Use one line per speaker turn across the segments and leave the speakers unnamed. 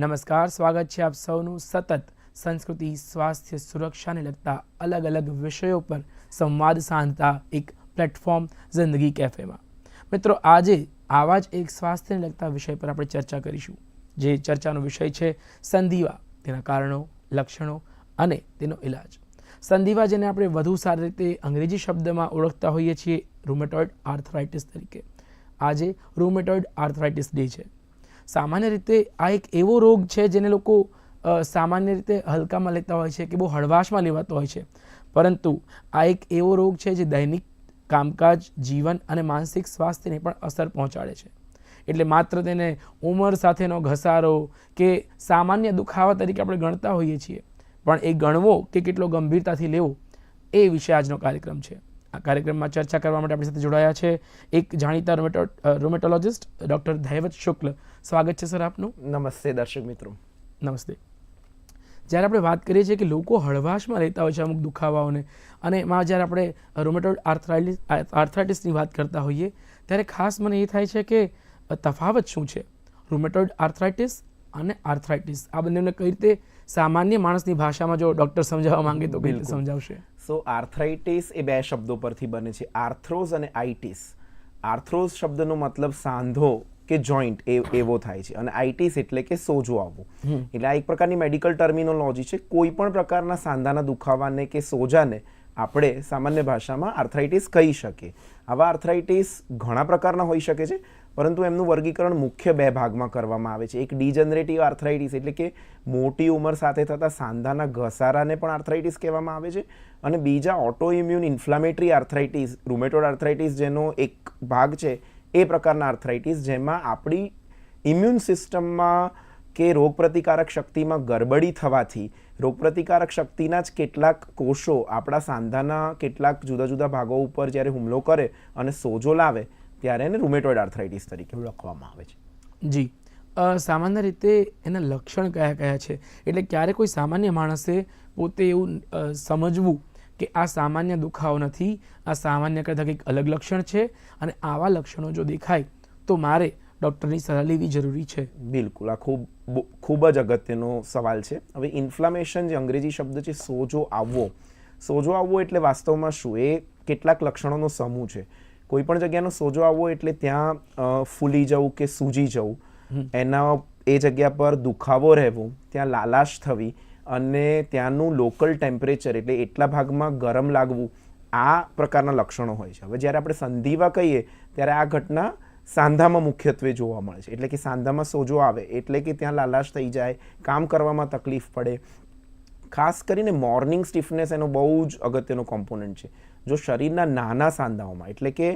નમસ્કાર, સ્વાગત છે આપ સૌનું સતત સંસ્કૃતિ, સ્વાસ્થ્ય, સુરક્ષાને લગતા અલગ અલગ વિષયો પર સંવાદ સાંધતા એક પ્લેટફોર્મ જિંદગી કેફેમાં. મિત્રો, આજે આવા જ એક સ્વાસ્થ્યને લગતા વિષય પર આપણે ચર્ચા કરીશું. જે ચર્ચાનો વિષય છે સંધિવા, તેના કારણો, લક્ષણો અને તેનો ઇલાજ સંધિવા જેને આપણે વધુ સારી રીતે અંગ્રેજી શબ્દમાં ઓળખતા હોઈએ છીએ રૂમેટોઇડ આર્થરાઇટિસ તરીકે. આજે રૂમેટોઇડ આર્થરાઇટિસ ડે છે. સામાન્ય રીતે આ એક એવો રોગ છે જેને લોકો સામાન્ય રીતે હલકામાં લેતા હોય છે કે બહુ હળવાશમાં લેવાતો હોય છે. પરંતુ આ એક એવો રોગ છે જે દૈનિક કામકાજ, જીવન અને માનસિક સ્વાસ્થ્યને પણ અસર પહોંચાડે છે. એટલે માત્ર તેને ઉંમર સાથેનો ઘસારો કે સામાન્ય દુખાવા તરીકે આપણે ગણતા હોઈએ છીએ, પણ એ ગણવો કે કેટલો ગંભીરતાથી લેવો, એ વિશે આજનો કાર્યક્રમ છે. આ કાર્યક્રમમાં ચર્ચા કરવા માટે આપણી સાથે જોડાયા છે એક જાણીતા રોમેટો રોમેટોલોજિસ્ટ ડૉક્ટર ધૈવત શુક્લ. સ્વાગત છે સર આપનું.
નમસ્તે દર્શક મિત્રો.
નમસ્તે. જ્યારે આપણે વાત કરીએ છીએ કે લોકો હળવાશમાં રહેતા હોય છે અમુક દુખાવાઓને અને એમાં જ્યારે આપણે રોમેટોઇડ આર્થરાઇટિસ આર્થરાઇટિસની વાત કરતા હોઈએ ત્યારે ખાસ મને એ થાય છે કે તફાવત શું છે? રોમેટોઇડ આર્થરાઇટિસ અને આર્થરાઇટિસ આ બંનેને કઈ રીતે સામાન્ય માણસની ભાષામાં જો ડૉક્ટર સમજાવવા માંગે તો કઈ રીતે સમજાવશે?
સો આર્થરાઇટિસ એ બે શબ્દો પરથી બને છે. આર્થ્રોઝ અને આઇટિસ આર્થ્રોઝ શબ્દનો મતલબ સાંધો કે જોઈન્ટ એ એવો થાય છે. અને આઈટીસ એટલે કે સોજો આવવો. એટલે આ એક પ્રકારની મેડિકલ ટર્મિનોલોજી છે. કોઈ પણ પ્રકારના સાંધાના દુખાવાને કે સોજાને આપણે સામાન્ય ભાષામાં આર્થરાઇટિસ કહી શકીએ. આવા આર્થરાઇટિસ ઘણા પ્રકારના હોઈ શકે છે પરંતુ એમનું વર્ગીકરણ મુખ્ય બે ભાગમાં કરવામાં આવે છે. એક ડિજનરેટિવ આર્થરાઇટિસ એટલે કે મોટી ઉંમર સાથે થતા સાંધાના ઘસારાને પણ આર્થરાઇટિસ કહેવામાં આવે છે. અને બીજા autoimmune inflammatory arthritis rheumatoid arthritis જેનો એક ભાગ છે એ પ્રકારના આર્થરાઇટિસ જેમાં આપણી ઇમ્યુન સિસ્ટમમાં કે રોગપ્રતિકારક શક્તિમાં ગરબડી થવાથી, રોગપ્રતિકારક શક્તિના જ કેટલાક કોષો આપણા સાંધાના કેટલાક જુદા જુદા ભાગો ઉપર જ્યારે હુમલો કરે અને સોજો લાવે, ત્યારે એને રૂમેટોઇડ આર્થરાઇટિસ તરીકે ઓળખવામાં આવે છે.
જી. સામાન્ય રીતે એના લક્ષણ કયા કયા છે? એટલે ક્યારે કોઈ સામાન્ય માણસે પોતે એવું સમજવું કે આ સામાન્ય દુખાવો નથી આ સામાન્ય કરતાં કંઈક અલગ લક્ષણ છે અને આવા લક્ષણો જો દેખાય તો મારે ડૉક્ટરની સલાહ લેવી જરૂરી છે.
બિલકુલ આ ખૂબ ખૂબ જ અગત્યનો સવાલ છે. હવે ઇન્ફ્લામેશન જે અંગ્રેજી શબ્દ છે સોજો આવવો. સોજો આવવો એટલે વાસ્તવમાં શું? એ કેટલાક લક્ષણોનો સમૂહ છે. કોઈ પણ જગ્યાનો સોજો આવવો એટલે ત્યાં ફૂલી જવું કે સૂજી જવું. એના એ જગ્યા પર દુખાવો રહેવો ત્યાં લાલાશ થવી અને ત્યાંનું લોકલ ટેમ્પરેચર એટલે એટલા ભાગમાં ગરમ લાગવું આ પ્રકારના લક્ષણો હોય છે. હવે જ્યારે આપણે સંધિવા કહીએ, ત્યારે આ ઘટના સાંધામાં મુખ્યત્વે જોવા મળે છે. એટલે કે સાંધામાં સોજો આવે, એટલે કે ત્યાં લાલાશ થઈ જાય, કામ કરવામાં તકલીફ પડે. ખાસ કરીને મોર્નિંગ સ્ટીફનેસ એનો બહુ જ અગત્યનો કોમ્પોનન્ટ છે. જો શરીરના નાના સાંધાઓમાં, એટલે કે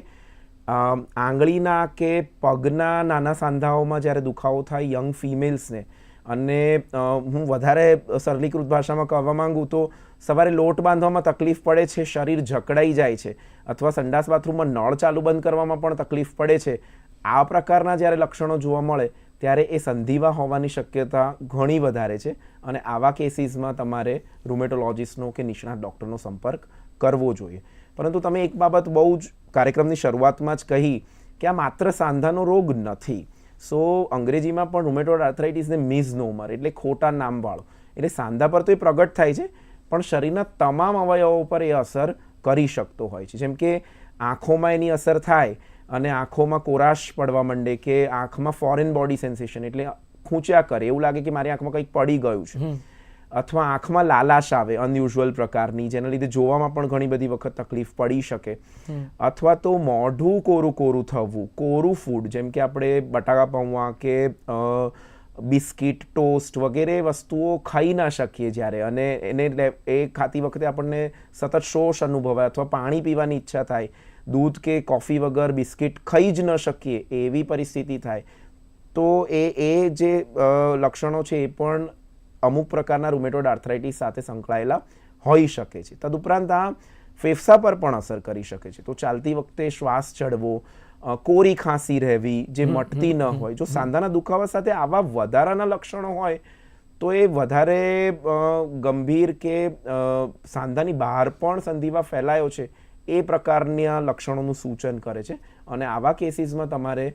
આંગળીના કે પગના નાના સાંધાઓમાં જ્યારે દુખાવો થાય યંગ ફિમેલ્સને અને હું વધારે સરલીકૃત ભાષામાં કહેવા માંગુ તો સવારે લોટ બાંધવામાં તકલીફ પડે છે, શરીર જકડાઈ જાય છે, અથવા સંડાસ બાથરૂમમાં નળ ચાલુ બંધ કરવામાં પણ તકલીફ પડે છે. આ પ્રકારના જ્યારે લક્ષણો જોવા મળે, ત્યારે એ સંધિવા હોવાની શક્યતા ઘણી વધારે છે અને આવા કેસીસમાં તમારે રૂમેટોલોજિસ્ટનો કે નિષ્ણાત ડૉક્ટરનો સંપર્ક કરવો જોઈએ. પરંતુ તમે એક બાબત બહુ જ કાર્યક્રમની શરૂઆતમાં જ કહી કે આ માત્ર સાંધાનો રોગ નથી. સો અંગ્રેજીમાં પણ રૂમેટોડ આર્થરાઇટિસને મિઝનોમર એટલે ખોટા નામવાળો. એટલે સાંધા પર તો એ પ્રગટ થાય છે, પણ શરીરના તમામ અવયવો પર એ અસર કરી શકતો હોય છે. જેમ કે આંખોમાં એની અસર થાય અને આંખોમાં કોરાશ પડવા માંડે કે આંખમાં ફોરેન બોડી સેન્સેશન એટલે ખૂંચ્યા કરે. એવું લાગે કે મારી આંખમાં કંઈક પડી ગયું છે. અથવા આંખમાં લાલાશ આવે અનયુઝ્યુઅલ પ્રકારની જેના લીધે જોવામાં પણ ઘણી બધી વખત તકલીફ પડી શકે. અથવા તો મોઢું કોરું કોરું થવું કોરું ફૂડ જેમ કે આપણે બટાકા પૌવા કે બિસ્કિટ ટોસ્ટ વગેરે વસ્તુઓ ખાઈ ના શકીએ જ્યારે. અને એને લે- એ ખાતી વખતે આપણને સતત શોષ અનુભવાય અથવા પાણી પીવાની ઈચ્છા થાય. દૂધ કે કોફી વગર બિસ્કિટ ખાઈ જ ન શકીએ એવી પરિસ્થિતિ થાય. તો એ એ જે લક્ષણો છે એ પણ અમુક પ્રકારના રૂમેટોડ આર્થરાઇટિસ સાથે સંકળાયેલા હોઈ શકે છે. તદુપરાંત આ ફેફસા પર પણ અસર કરી શકે છે. તો ચાલતી વખતે શ્વાસ ચડવો કોરી ખાંસી રહેવી જે મટતી ન હોય જો સાંધાના દુખાવા સાથે આવા વધારાના લક્ષણો હોય તો એ વધારે ગંભીર કે સાંધાની બહાર પણ સંધિવા ફેલાયો છે એ પ્રકારના લક્ષણોનું સૂચન કરે છે. અને આવા કેસીસમાં તમારે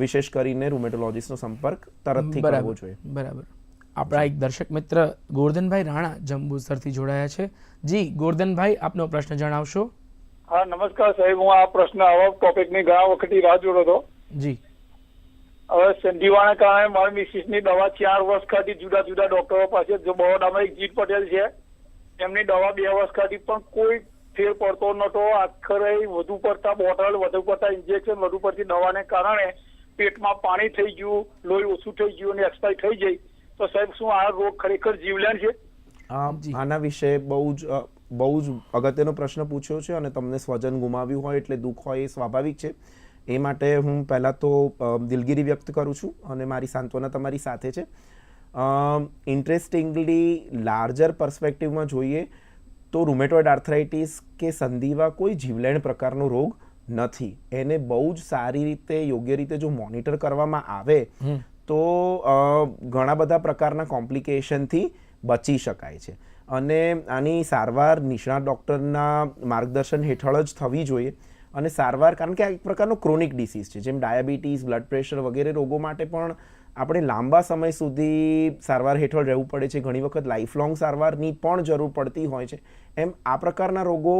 વિશેષ કરીને રૂમેટોલોજીસ્ટનો સંપર્ક તરતથી કરવો જોઈએ.
બરાબર. આપણા એક દર્શક મિત્ર ગોરધનભાઈ રાણા જંબુસરથી જોડાયા છે. જી ગોરધનભાઈ આપનો પ્રશ્ન જણાવશો?
હા નમસ્કાર સાહેબ. હું આ પ્રશ્ન આવા ટોપિકની ઘણા વખતથી રાહ જોડો હતો.
જી.
હવે સંધિવાના કારણે મારી મિસિસની દવા ચાર વર્ષ ખાતી જુદા જુદા ડોક્ટરો પાસે જો બરોડામાં એક જીત પટેલ છે એમની દવા બે વર્ષ ખાતી પણ કોઈ ફેર પડતો નતો આખરે વધુ પડતા બોટલ વધુ પડતા ઇન્જેક્શન વધુ પડતી દવાને કારણે પેટમાં પાણી થઈ ગયું લોહી ઓછું થઈ ગયું અને એક્સપાયર થઈ જાય તો સાહેબ શું આ રોગ ખરેખર જીવલેણ છે?
આના વિશે બહુ જ બહુ જ અગત્યનો પ્રશ્ન પૂછ્યો છે અને તમને સ્વજન ગુમાવ્યું હોય એટલે દુઃખ હોય એ સ્વાભાવિક છે. એ માટે હું પહેલાં તો દિલગીરી વ્યક્ત કરું છું અને મારી સાંત્વના તમારી સાથે છે. ઇન્ટરેસ્ટિંગલી લાર્જર પર્સપેક્ટિવમાં જોઈએ તો રૂમેટોઇડ આર્થરાઇટિસ કે સંધિવા કોઈ જીવલેણ પ્રકારનો રોગ નથી. એને બહુ જ સારી રીતે યોગ્ય રીતે જો મોનિટર કરવામાં આવે તો ઘણા બધા પ્રકારના કોમ્પ્લિકેશનથી બચી શકાય છે. અને આની સારવાર નિષ્ણાત ડૉક્ટરના માર્ગદર્શન હેઠળ જ થવી જોઈએ. અને સારવાર, કારણ કે આ એક પ્રકારનો ક્રોનિક ડિસીઝ છે, જેમ ડાયાબિટીસ, બ્લડ પ્રેશર વગેરે રોગો માટે પણ આપણે લાંબા સમય સુધી સારવાર હેઠળ રહેવું પડે છે. ઘણી વખત લાઈફ લોંગ સારવારની પણ જરૂર પડતી હોય છે. એમ આ પ્રકારના રોગો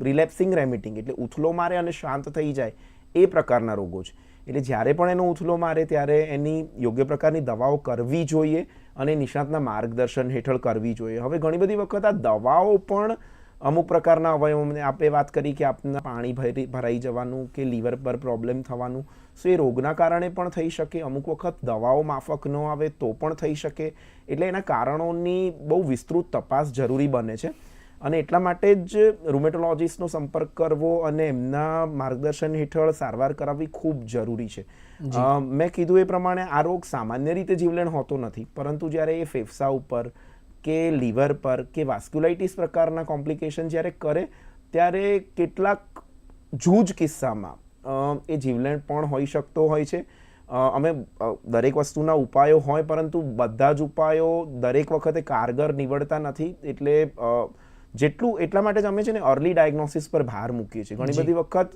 રિલેપ્સિંગ રેમિટિંગ એટલે ઉથલો મારે અને શાંત થઈ જાય એ પ્રકારના રોગો છે. એટલે જ્યારે પણ એનો ઉથલો મારે ત્યારે એની યોગ્ય પ્રકારની દવાઓ કરવી જોઈએ અને નિષ્ણાતના માર્ગદર્શન હેઠળ કરવી જોઈએ. હવે ઘણી બધી વખત આ દવાઓ પણ અમુક પ્રકારના અવયવોને આપણે વાત કરી કે આપના પાણી ભરી, ભરાઈ જવાનું કે લીવર પર પ્રોબ્લેમ થવાનું. સો એ રોગના કારણે પણ થઈ શકે. અમુક વખત દવાઓ માફક ન આવે તો પણ થઈ શકે. એટલે એના કારણોની બહુ વિસ્તૃત તપાસ જરૂરી બને છે. અને એટલા માટે જ રૂમેટોલોજીસ્ટનો સંપર્ક કરવો અને એમના માર્ગદર્શન હેઠળ સારવાર કરાવવી ખૂબ જરૂરી છે. મેં કીધું એ પ્રમાણે આ રોગ સામાન્ય રીતે જીવલેણ હોતો નથી પરંતુ જ્યારે એ ફેફસા ઉપર કે લીવર પર કે વાસ્ક્યુલાઇટિસ પ્રકારના કોમ્પ્લિકેશન જ્યારે કરે ત્યારે કેટલાક જૂજ કિસ્સામાં એ જીવલેણ પણ હોઈ શકતો હોય છે. અમે દરેક વસ્તુના ઉપાયો હોય પરંતુ બધા જ ઉપાયો દરેક વખતે કારગર નીવડતા નથી એટલે જેટલું એટલા માટે જ અમે છે ને અર્લી ડાયગ્નોસિસ પર ભાર મૂકીએ છીએ. ઘણી બધી વખત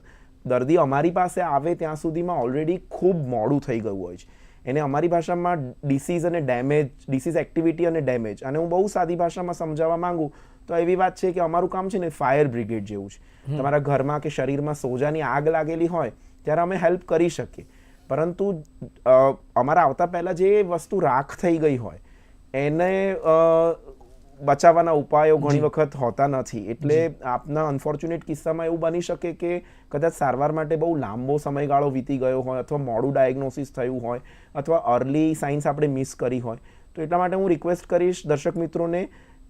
દર્દી અમારી પાસે આવે ત્યાં સુધીમાં ઓલરેડી ખૂબ મોડું થઈ ગયું હોય છે. એને અમારી ભાષામાં ડિસીઝ અને ડેમેજ ડિસીઝ એક્ટિવિટી અને ડેમેજ અને હું બહુ સાદી ભાષામાં સમજાવવા માંગુ તો એવી વાત છે કે અમારું કામ છે ને ફાયર બ્રિગેડ જેવું છે. તમારા ઘરમાં કે શરીરમાં સોજાની આગ લાગેલી હોય ત્યારે અમે હેલ્પ કરી શકીએ. પરંતુ અમારા આવતા પહેલાં જે વસ્તુ રાખ થઈ ગઈ હોય એને બચાવવાના ઉપાયો ઘણી વખત હોતા નથી. એટલે આપના અનફોર્ચ્યુનેટ કિસ્સામાં એવું બની શકે કે કદાચ સારવાર માટે બહુ લાંબો સમયગાળો વીતી ગયો હોય અથવા મોડું ડાયગ્નોસિસ થયું હોય અથવા અર્લી સાયન્સ આપણે મિસ કરી હોય. તો એટલા માટે હું રિક્વેસ્ટ કરીશ દર્શક મિત્રોને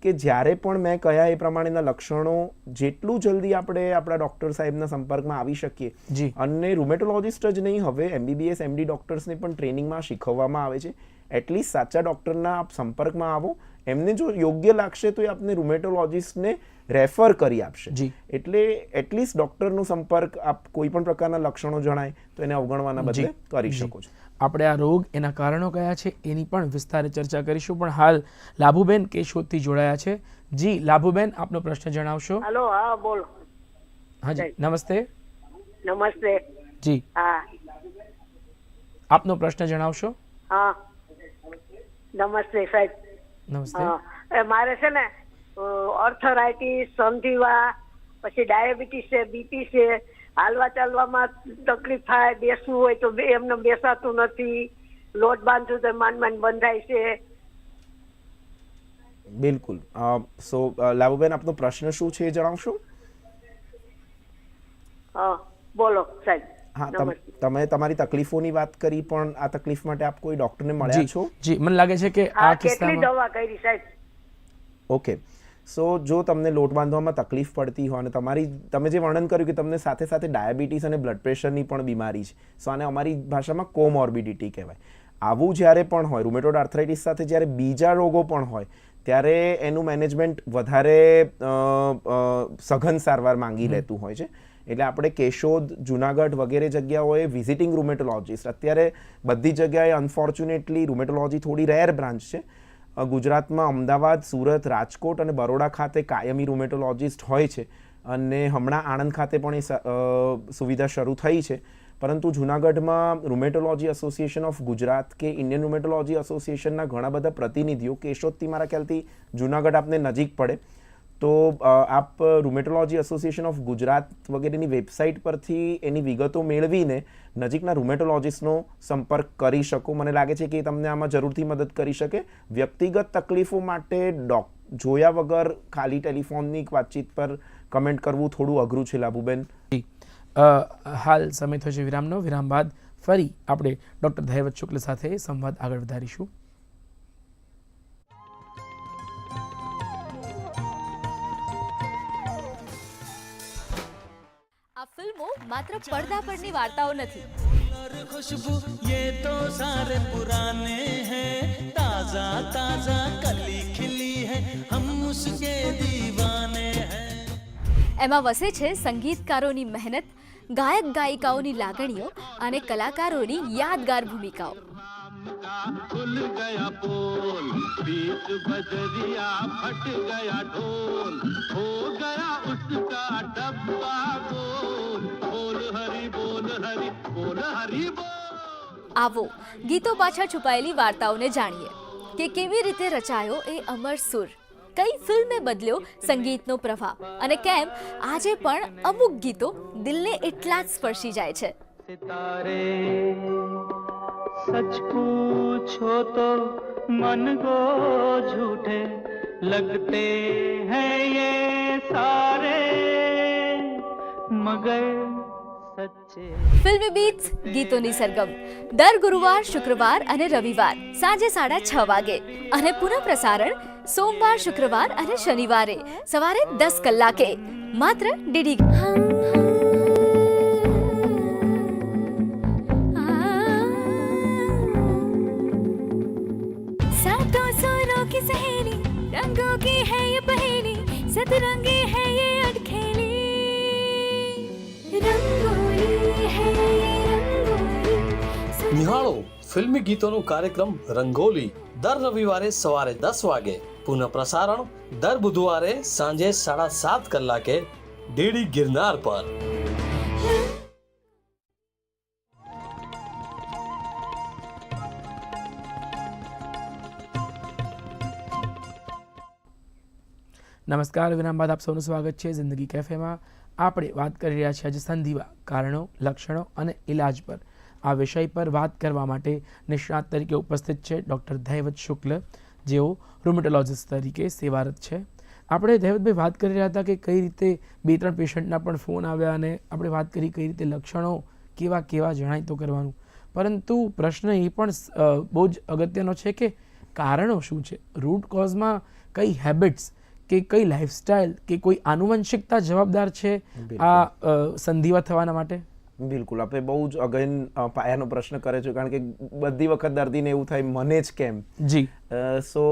કે જ્યારે પણ મેં કહ્યા એ પ્રમાણેના લક્ષણો જેટલું જલ્દી આપણે આપણા ડૉક્ટર સાહેબના સંપર્કમાં આવી શકીએ.
જી.
અને રૂમેટોલોજિસ્ટ જ નહીં હવે એમબીબીએસ એમડી ડૉક્ટર્સને પણ ટ્રેનિંગમાં શીખવવામાં આવે છે. એટલીસ્ટ સાચા ડૉક્ટરના આપ સંપર્કમાં આવો. એમને જો યોગ્ય લાગશે તો એ આપને રૂમેટોલોજિસ્ટને રેફર કરી આપશે.
જી.
એટલે એટલીસ્ટ ડૉક્ટરનો સંપર્ક આપ કોઈ પણ પ્રકારના લક્ષણો જણાય તો એને અવગણવાના બદલે કરી શકો છો.
આપણે આ રોગ એના કારણો કયા છે એની પણ વિસ્તારે ચર્ચા કરીશું. પણ હાલ લાભુબેન કેશોદથી જોડાયા છે. જી લાભુબેન આપનો પ્રશ્ન જણાવશો?
હેલો હા બોલો.
હાજી નમસ્તે.
નમસ્તે.
જી.
હા.
આપનો પ્રશ્ન જણાવશો?
હા. નમસ્તે સાહેબ.
નમસ્તે.
હા. મારે છે ને ઓર્થોરાઇટિસ સંધિવા પછી ડાયાબિટીસ છે બીપી છે હાલવા ચાલવામાં તકલીફ થાય બેસવું હોય તો એમને બેસાતું નથી. લોટ બાંધવું તો માંડ માંડ બંધાય છે.
બિલકુલ. સો લાભુબેન આપનો પ્રશ્ન શું છે એ જણાવશો?
હા બોલો સાહેબ.
હા તમ- તમે તમારી તકલીફોની વાત કરી પણ આ તકલીફ માટે આપ કોઈ ડોક્ટરને મળ્યા છો?
જી મને લાગે છે કે આ કિસ્સામાં
દવા કરી સાહેબ?
ઓકે. સો જો તમને લોટ બાંધવામાં તકલીફ પડતી હોય અને તમારી તમે જે વર્ણન કર્યું કે તમને સાથે સાથે ડાયાબિટીસ અને બ્લડ પ્રેશરની પણ બીમારી છે. સો આને અમારી ભાષામાં કોમોર્બિડિટી કહેવાય. આવું જ્યારે પણ હોય રૂમેટોડ આર્થરાઇટિસ સાથે જ્યારે બીજા રોગો પણ હોય ત્યારે એનું મેનેજમેન્ટ વધારે સઘન સારવાર માંગી લેતું હોય છે. એટલે આપણે કેશોદ જુનાગઢ વગેરે જગ્યાઓએ વિઝિટિંગ રૂમેટોલોજીસ્ટ અત્યારે બધી જગ્યાએ અનફોર્ચ્યુનેટલી રૂમેટોલોજી થોડી રેર બ્રાન્ચ છે. ગુજરાતમાં અમદાવાદ, સુરત, રાજકોટ અને બરોડા ખાતે કાયમી રૂમેટોલોજીસ્ટ હોય છે અને હમણાં આણંદ ખાતે પણ એ સુવિધા શરૂ થઈ છે. પરંતુ જૂનાગઢમાં રૂમેટોલોજી એસોસિએશન ઓફ ગુજરાત કે ઇન્ડિયન રૂમેટોલોજી એસોસિએશનના ઘણા બધા પ્રતિનિધિઓ, કેશોદથી મારા ખ્યાલથી જૂનાગઢ આપને નજીક પડે. તો આપ રૂમેટોલોજી એસોસિએશન ઓફ ગુજરાત વગેરેની વેબસાઇટ પરથી એની વિગતો મેળવીને નજીકના રૂમેટોલોજીસ્ટનો સંપર્ક કરી શકો. મને લાગે છે કે એ તમને આમાં જરૂરથી મદદ કરી શકે. વ્યક્તિગત તકલીફો માટે ડોક, જોયા વગર ખાલી ટેલિફોનની વાતચીત પર કમેન્ટ કરવું થોડું અઘરું છે લાભુબેન.
હાલ સમય થયો છે વિરામનો. વિરામ બાદ ફરી આપણે ડૉક્ટર ધૈવત શુક્લ સાથે સંવાદ આગળ વધારીશું.
માત્ર પડદા પરની વાર્તાઓ નથી
और खुशबू ये तो सारे पुराने हैं ताजा ताजा कली खिली है हम उसके दीवाने हैं
એમાં વસે છે સંગીતકારોની મહેનત ગાયક ગાયિકાઓની લાગણીઓ અને કલાકારોની યાદગાર ભૂમિકાઓ
खुल गया पोल बीच बजरिया फट गया ढोल हो गया उसका डब्बा गोल बोल हरी
આવો ગીતો પાછળ છુપાયેલી વાર્તાઓને જાણીએ. કે કેવી રીતે રચાયો એ અમર સુર. કઈ ફિલ્મે બદલ્યો સંગીતનો પ્રભાવ અને કેમ આજે પણ અમુક ગીતો દિલને એટલા જ સ્પર્શી જાય છે.
સચ પૂછો તો મન કો ઝૂઠે લગતે હૈ યે સારે મગર
ફિલ્મી બીટ્સ ગીતોની સરગમ દર ગુરુવાર શુક્રવાર અને રવિવાર સાંજે સાડા છ વાગે અને પુનઃ પ્રસારણ સોમવાર શુક્રવાર અને શનિવારે સવારે દસ કલાકે માત્ર ડીડી
ફિલ્મી ગીતોનો કાર્યક્રમ રંગોલી દર રવિવારે સવારે દસ વાગે. પુનઃ પ્રસારણ દર બુધવારે સાંજે સાડા સાત કલાકે ડીડી ગિરનાર પર.
નમસ્કાર, વિરામ બાદ આપ સૌનું સ્વાગત છે જિંદગી કેફેમાં. આપણે વાત કરી રહ્યા છીએ આજે સંધિવા, કારણો, લક્ષણો અને ઇલાજ પર. આ વિષય પર વાત કરવા માટે નિષ્ણાત તરીકે ઉપસ્થિત છે ડૉક્ટર દૈવત શુક્લ જેઓ રૂમેટોલોજિસ્ટ તરીકે સેવારત છે. આપણે ધૈવતભાઈ વાત કરી રહ્યા હતા કે કઈ રીતે બે ત્રણ પેશન્ટના પણ ફોન આવ્યા અને આપણે વાત કરી કઈ રીતે લક્ષણો કેવા કેવા જણાય તો કરવાનું. પરંતુ પ્રશ્ન એ પણ બહુ જ અગત્યનો છે કે કારણો શું છે? રૂટ કોઝમાં કઈ હેબિટ્સ કે કઈ લાઈફસ્ટાઈલ કે કોઈ આનુવંશિકતા જવાબદાર છે? આ સંધિવા થવાના માટે?
બિલકુલ. આપણે બહુ જ અગયન પાયાનો પ્રશ્ન કરે છે કારણ કે બધી વખત દર્દીને એવું થાય મને જ કેમ?
જી.
સો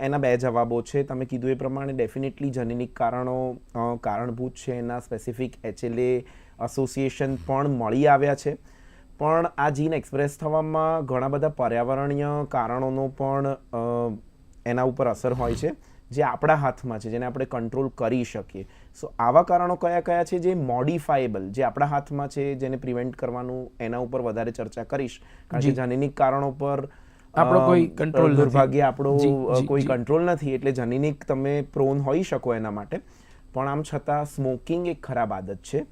એના બે જવાબો છે. તમે કીધું એ પ્રમાણે ડેફિનેટલી જનનિક કારણો કારણભૂત છે. એના સ્પેસિફિક એચએલએ એસોસિએશન પણ મળી આવ્યા છે. પણ આ જીન એક્સપ્રેસ થવામાં ઘણા બધા પર્યાવરણીય કારણોનો પણ એના ઉપર અસર હોય છે જે આપણા હાથમાં છે જેને આપણે કંટ્રોલ કરી શકીએ. સો આવા કારણો કયા કયા છે જે મોડિફાયેબલ જે આપણા હાથમાં છે જેને પ્રિવેન્ટ કરવાનું એના ઉપર વધારે ચર્ચા કરીશ. કારણ કે જનનિક કારણો પર
આપણો કોઈ કંટ્રોલ
દુર્ભાગ્ય આપણો કોઈ કંટ્રોલ નથી. એટલે જનનિક તમે પ્રોન હોઈ શકો એના માટે. પણ આમ છતાં સ્મોકિંગ એક ખરાબ આદત છે.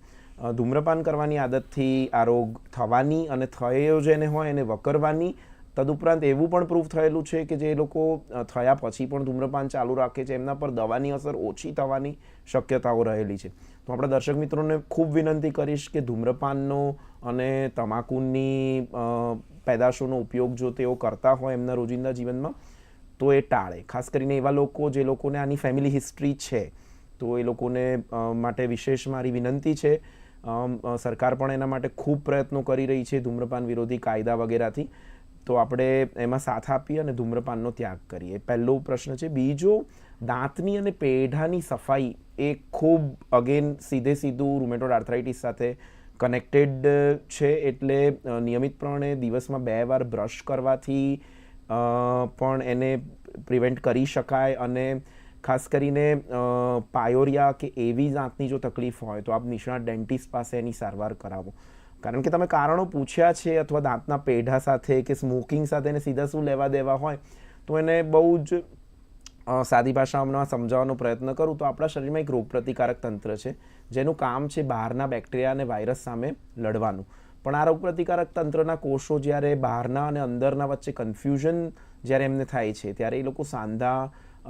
ધૂમ્રપાન કરવાની આદતથી આ રોગ થવાની અને થયો જેને હોય એને વકરવાની. તદુપરાંત એવું પણ પ્રૂફ થયેલું છે કે જે લોકો થયા પછી પણ ધૂમ્રપાન ચાલુ રાખે છે, એમના પર દવાની અસર ઓછી થવાની શક્યતાઓ રહેલી છે. તો આપણા દર્શક મિત્રોને ખૂબ વિનંતી કરીશ કે ધૂમ્રપાનનો અને તમાકુની પેદાશોનો ઉપયોગ જો તેઓ કરતા હોય એમના રોજિંદા જીવનમાં, તો એ ટાળે. ખાસ કરીને એવા લોકો જે લોકોને આની ફેમિલી હિસ્ટ્રી છે, તો એ લોકોને માટે વિશેષ મારી વિનંતી છે. સરકાર પણ એના માટે ખૂબ પ્રયત્નો કરી રહી છે ધૂમ્રપાન વિરોધી કાયદા વગેરેથી. તો આપણે એમાં સાથ આપીએ અને ધૂમ્રપાનનો ત્યાગ કરીએ. પહેલો પ્રશ્ન છે, બીજો, દાંતની અને પેઢાની સફાઈ એ ખૂબ અગેન સીધે સીધું રૂમેટોડ આર્થરાઇટિસ સાથે કનેક્ટેડ છે. એટલે નિયમિતપણે દિવસમાં બે વાર બ્રશ કરવાથી પણ એને પ્રિવેન્ટ કરી શકાય અને ખાસ કરીને પાયોરિયા કે એવી દાંતની જો તકલીફ હોય તો આપ નિષ્ણાત ડેન્ટિસ્ટ પાસે એની સારવાર કરાવો. કારણ કે તમે કારણો પૂછ્યા છે અથવા દાંતના પેઢા સાથે કે સ્મોકિંગ સાથે એને સીધા શું લેવા દેવા હોય, તો એને બહુ જ સાદી ભાષામાં સમજાવવાનો પ્રયત્ન કરું તો આપણા શરીરમાં એક રોગપ્રતિકારક તંત્ર છે, જેનું કામ છે બહારના બેક્ટેરિયા અને વાયરસ સામે લડવાનું. પણ આ રોગપ્રતિકારક તંત્રના કોષો જ્યારે બહારના અને અંદરના વચ્ચે કન્ફ્યુઝન જ્યારે એમને થાય છે, ત્યારે એ લોકો સાંધા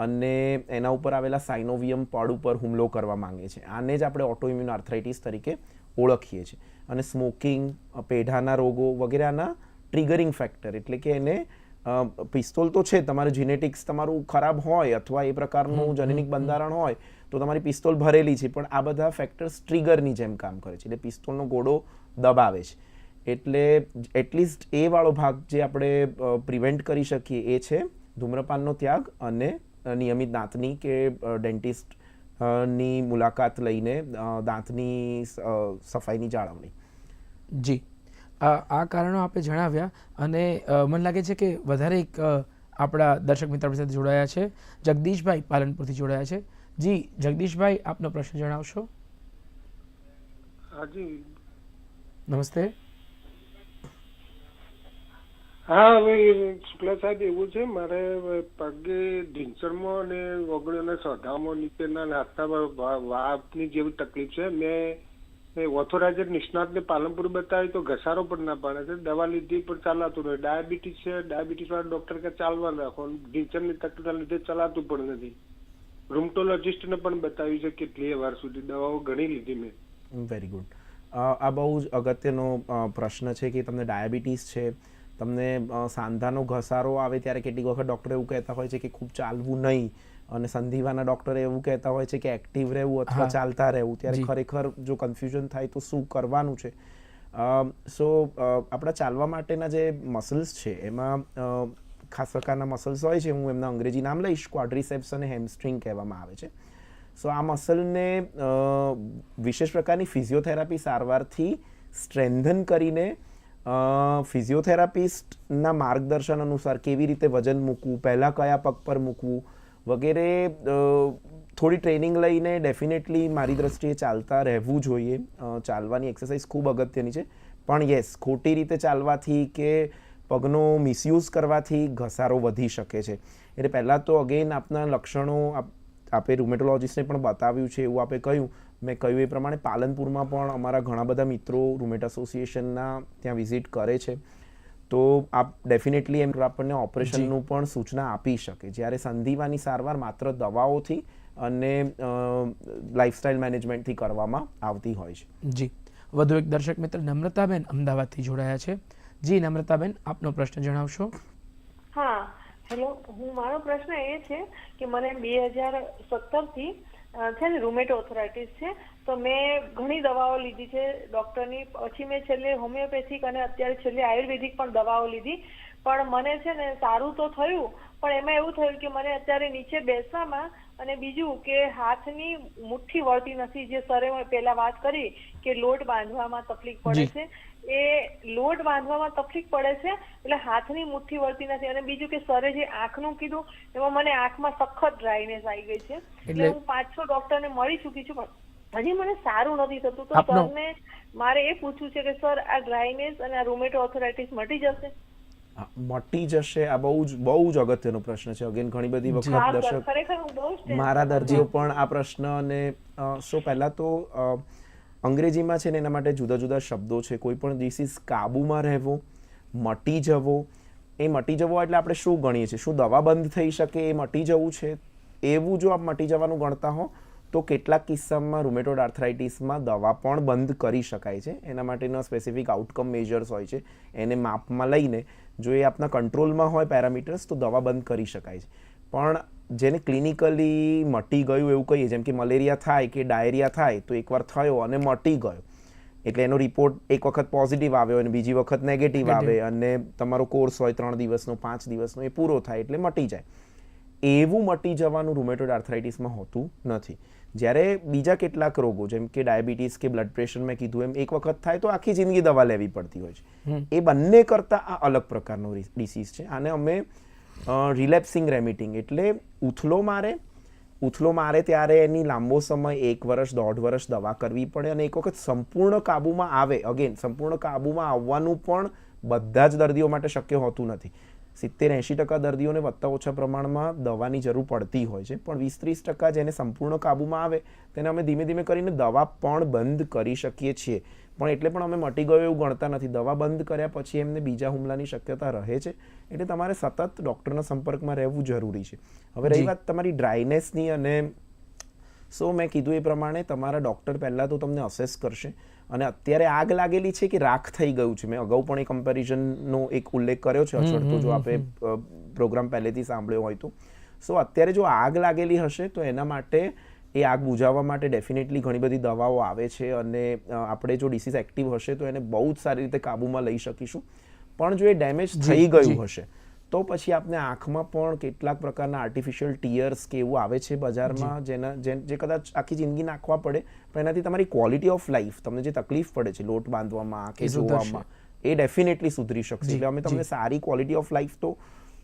અને એના ઉપર આવેલા સાઇનોવિયમ પડ ઉપર હુમલો કરવા માંગે છે. આને જ આપણે ઓટોઇમ્યુન આર્થરાઇટિસ તરીકે ઓળખીએ છીએ. અને સ્મોકિંગ પેઢાના રોગો વગેરેના ટ્રિગરિંગ ફેક્ટર એટલે કે એને પિસ્તોલ તો છે તમારું જીનેટિક્સ તમારું ખરાબ હોય અથવા એ પ્રકારનું જનનિક બંધારણ હોય તો તમારી પિસ્તોલ ભરેલી છે. પણ આ બધા ફેક્ટર્સ ટ્રિગરની જેમ કામ કરે છે. એટલે પિસ્તોલનો ગોળો દબાવે છે. એટલે એટલીસ્ટ એ વાળો ભાગ જે આપણે પ્રિવેન્ટ કરી શકીએ એ છે ધૂમ્રપાનનો ત્યાગ અને નિયમિત દાંતની કે ડેન્ટિસ્ટ ની મુલાકાત લઈને દાંતની સફાઈની જાળવણી.
જી. આ આ કારણો આપે જણાવ્યા અને મને લાગે છે કે વધારે એક આપણા દર્શક મિત્ર સાથે જોડાયા છે. જગદીશભાઈ પાલનપુરથી જોડાયા છે. જી જગદીશભાઈ આપનો પ્રશ્ન જણાવશો?
હાજી
નમસ્તે.
હા હવે શુક્લા સાહેબ એવું છે, મારે પગે ઢીંચણમાં અને ઓગણીઓના સોધામાં નીચેના હાથના વાપની જેવી તકલીફ છે. મેં ઓથોરાઇઝર નિષ્ણાતને પાલનપુર બતાવી તો ઘસારો પણ ના પાડે છે. દવા લીધી પણ ચાલાતું નથી. ડાયાબિટીસ છે ડાયાબિટીસ વાળા ડોક્ટર કે ચાલવા રાખો ઢીંચણની તકલીફના લીધે ચલાતું પણ નથી. રૂમટોલોજિસ્ટને પણ બતાવ્યું છે કેટલી વાર સુધી દવાઓ ઘણી લીધી મેં.
Very good. આ બહુ જ અગત્યનો પ્રશ્ન છે કે તમને ડાયાબિટીસ છે તમને સાંધાનો ઘસારો આવે ત્યારે કેટલીક વખત ડૉક્ટર એવું કહેતા હોય છે કે ખૂબ ચાલવું નહીં. અને સંધિવાના ડૉક્ટર એવું કહેતા હોય છે કે એક્ટિવ રહેવું અથવા ચાલતા રહેવું. ત્યારે ખરેખર જો કન્ફ્યુઝન થાય તો શું કરવાનું છે? સો આપણા ચાલવા માટેના જે મસલ્સ છે એમાં ખાસ પ્રકારના મસલ્સ હોય છે હું એમના અંગ્રેજી નામ લઈશ ક્વાડ્રિસેપ્સ અને હેમસ્ટ્રિંગ કહેવામાં આવે છે. સો આ મસલને વિશેષ પ્રકારની ફિઝિયોથેરાપી સારવારથી સ્ટ્રેન્ધન કરીને ફિઝિયોથેરાપિસ્ટના માર્ગદર્શન અનુસાર કેવી રીતે વજન મૂકવું, પહેલાં કયા પગ પર મૂકવું વગેરે થોડી ટ્રેનિંગ લઈને ડેફિનેટલી મારી દ્રષ્ટિએ ચાલતા રહેવું જોઈએ. ચાલવાની એક્સરસાઇઝ ખૂબ અગત્યની છે. પણ યસ, ખોટી રીતે ચાલવાથી કે પગનો મિસયુઝ કરવાથી ઘસારો વધી શકે છે. એટલે પહેલાં તો, અગેન, આપના લક્ષણો આપ, આપે રૂમેટોલોજીસ્ટને પણ બતાવ્યું છે, એવું આપે કહ્યું. મેં કહ્યું એ પ્રમાણે પાલનપુરમાં પણ અમારા ઘણા બધા મિત્રો રૂમેટ એસોસિએશનના ત્યાં વિઝિટ કરે છે. તો આપ ડેફિનેટલી એમ આપણને ઓપરેશનનું પણ સૂચના આપી શકે. જ્યારે સંધિવાની સારવાર માત્ર દવાઓથી અને લાઇફસ્ટાઇલ મેનેજમેન્ટથી કરવામાં આવતી હોય છે.
જી. વધુ એક દર્શક મિત્ર નમ્રતાબેન અમદાવાદથી જોડાયા છે. જી નમ્રતાબેન આપનો પ્રશ્ન જણાવશો?
હા હેલો હું મારો પ્રશ્ન એ છે કે મને બે હજાર સત્તરથી છે ને રૂમેટો ઓથોરાઇટીસ છે. તો મેં ઘણી દવાઓ લીધી છે ડૉક્ટરની. પછી મેં છેલ્લે હોમિયોપેથિક અને અત્યારે છેલ્લે આયુર્વેદિક પણ દવાઓ લીધી. પણ મને છે ને સારું તો થયું પણ એમાં એવું થયું કે મને અત્યારે નીચે બેસવામાં અને બીજું કે હાથની મુઠ્ઠી વળતી નથી. જે સરે પહેલા વાત કરી કે લોટ બાંધવામાં તકલીફ પડે છે. એ લોટ બાંધવામાં તકલીફ પડે છે એટલે હાથની મુઠ્ઠી વળતી નથી. અને બીજું કે સરે જે આંખનું કીધું એમાં મને આંખમાં સખત ડ્રાયનેસ આવી ગઈ છે. એટલે હું પાંચ છ ડોક્ટરને મળી ચૂકી છું પણ હજી મને સારું નથી થતું. તો સરને મારે એ પૂછવું છે કે સર આ ડ્રાયનેસ અને આ રૂમેટો ઓથોરાઇટિસ મટી જશે?
મટી જશે. આ બહુ જ બહુ જ અગત્યનો પ્રશ્ન છે. અગેન ઘણી બધી વખત દર્શક
ખરેખર હું બહુ
મારા દર્દીઓ પણ આ પ્રશ્ન અને અ, સો પહેલાં તો અંગ્રેજીમાં છે ને એના માટે જુદા જુદા શબ્દો છે. કોઈ પણ ડિસીઝ કાબૂમાં રહેવો, મટી જવો. એ મટી જવો એટલે આપણે શું ગણીએ છીએ? શું દવા બંધ થઈ શકે? એ મટી જવું છે? એવું જો આપ મટી જવાનું ગણતા હો, તો કેટલાક કિસ્સામાં રૂમેટોડ આર્થરાઇટિસમાં દવા પણ બંધ કરી શકાય છે. એના માટેના સ્પેસિફિક આઉટકમ મેજર્સ હોય છે. એને માપમાં લઈને જો એ આપના કંટ્રોલમાં હોય પેરામીટર્સ તો દવા બંધ કરી શકાય છે. પણ જેને ક્લિનિકલી મટી ગયું એવું કહીએ જેમ કે મલેરિયા થાય કે ડાયરિયા થાય તો એકવાર થયો અને મટી ગયો. એટલે એનો રિપોર્ટ એક વખત પોઝિટિવ આવ્યો અને બીજી વખત નેગેટિવ આવે અને તમારો કોર્સ હોય ત્રણ દિવસનો પાંચ દિવસનો એ પૂરો થાય એટલે મટી જાય. એવું મટી જવાનું રૂમેટોડ આર્થરાઇટિસમાં હોતું નથી. જ્યારે બીજા કેટલાક રોગો જેમ કે ડાયાબિટીસ કે બ્લડ પ્રેશર મેં કીધું એમ એક વખત થાય તો આખી જિંદગી દવા લેવી પડતી હોય છે. એ બંને કરતાં આ અલગ પ્રકારનો ડિસીઝ છે. આને અમે રિલેપ્સિંગ રેમિટિંગ એટલે ઉથલો મારે ઉથલો મારે ત્યારે એની લાંબો સમય, એક વર્ષ, દોઢ વર્ષ દવા કરવી પડે અને એક વખત સંપૂર્ણ કાબૂમાં આવે. અગેન સંપૂર્ણ કાબૂમાં આવવાનું પણ બધા જ દર્દીઓ માટે શક્ય હોતું નથી. સિત્તેર એંશી ટકા દર્દીઓને વધતા ઓછા પ્રમાણમાં દવાની જરૂર પડતી હોય છે. પણ વીસ ત્રીસ ટકા જેને સંપૂર્ણ કાબૂમાં આવે તેને અમે ધીમે ધીમે કરીને દવા પણ બંધ કરી શકીએ છીએ. પણ એટલે પણ અમે મટી ગયો એવું ગણતા નથી. દવા બંધ કર્યા પછી એમને બીજા હુમલાની શક્યતા રહે છે. એટલે તમારે સતત ડૉક્ટરના સંપર્કમાં રહેવું જરૂરી છે. હવે રહી વાત તમારી ડ્રાયનેસની અને સો મેં કીધું એ પ્રમાણે તમારા ડૉક્ટર પહેલાં તો તમને અસેસ કરશે. અને અત્યારે આગ લાગેલી છે કે રાખ થઈ ગયું છે? મેં અગાઉ પણ એ કમ્પેરિઝનનો એક ઉલ્લેખ કર્યો છે અચળતો જો આપણે પ્રોગ્રામ પહેલેથી સાંભળ્યો હોય તો. સો અત્યારે જો આગ લાગેલી હશે તો એના માટે એ આગ બુઝાવવા માટે ડેફિનેટલી ઘણી બધી દવાઓ આવે છે અને આપણે જો ડિસીઝ એક્ટિવ હશે તો એને બહુ જ સારી રીતે કાબૂમાં લઈ શકીશું. પણ જો એ ડેમેજ થઈ ગયું હશે તો પછી આપને આંખમાં પણ કેટલાક પ્રકારના આર્ટિફિશિયલ ટીયર્સ કે એવું આવે છે બજારમાં જેના જે જે કદાચ આખી જિંદગી નાખવા પડે પણ એનાથી તમારી ક્વોલિટી ઓફ લાઈફ તમને જે તકલીફ પડે છે લોટ બાંધવામાં કે જોવામાં એ ડેફિનેટલી સુધરી શકશે. એટલે અમે તમને સારી ક્વોલિટી ઓફ લાઈફ તો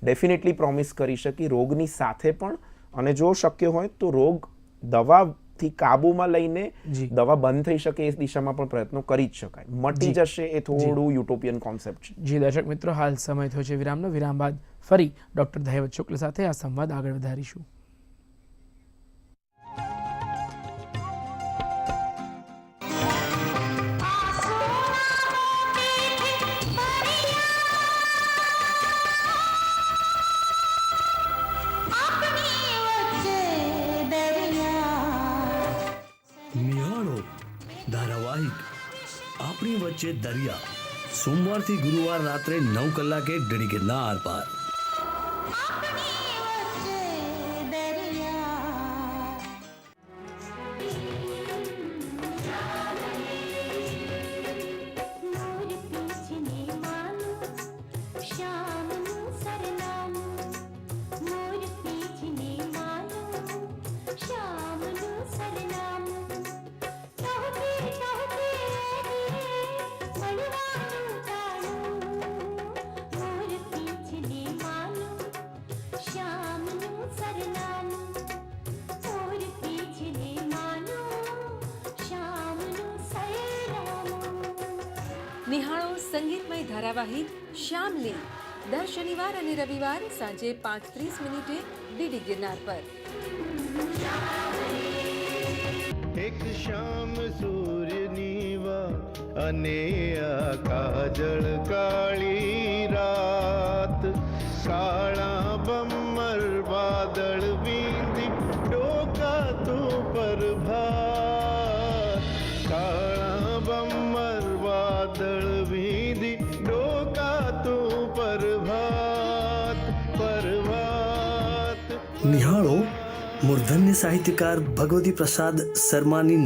ડેફિનેટલી પ્રોમિસ કરી શકી રોગની સાથે પણ. અને જો શક્ય હોય તો રોગ દવાથી કાબુમાં લઈને દવા બંધ થઈ શકે એ દિશામાં પણ પ્રયત્નો કરી જ શકાય. મટી જશે એ થોડું યુટોપિયન કોન્સેપ્ટ છે.
જી દર્શક મિત્રો હાલ સમય થયો છે વિરામનો. વિરામ બાદ ફરી ડોક્ટર દહેવત શુક્લ સાથે આ સંવાદ આગળ વધારીશું.
ધારાવાહિક. આપણી વચ્ચે દરિયા. સોમવારથી ગુરુવાર રાત્રે નવ કલાકે ડીડી ગિરનાર
નિહાળો સંગીતમય ધારાવાહિક શ્યામલી. દર શનિવાર અને રવિવાર સાંજે પાંચ ત્રીસ મિનિટે ડીડી ગિરનાર પર.
એક શામ સૂર્યની અને આ કાળી
મૂર્ધન્ય સાહિત્યકાર ભગવતી પ્રસાદ શર્માની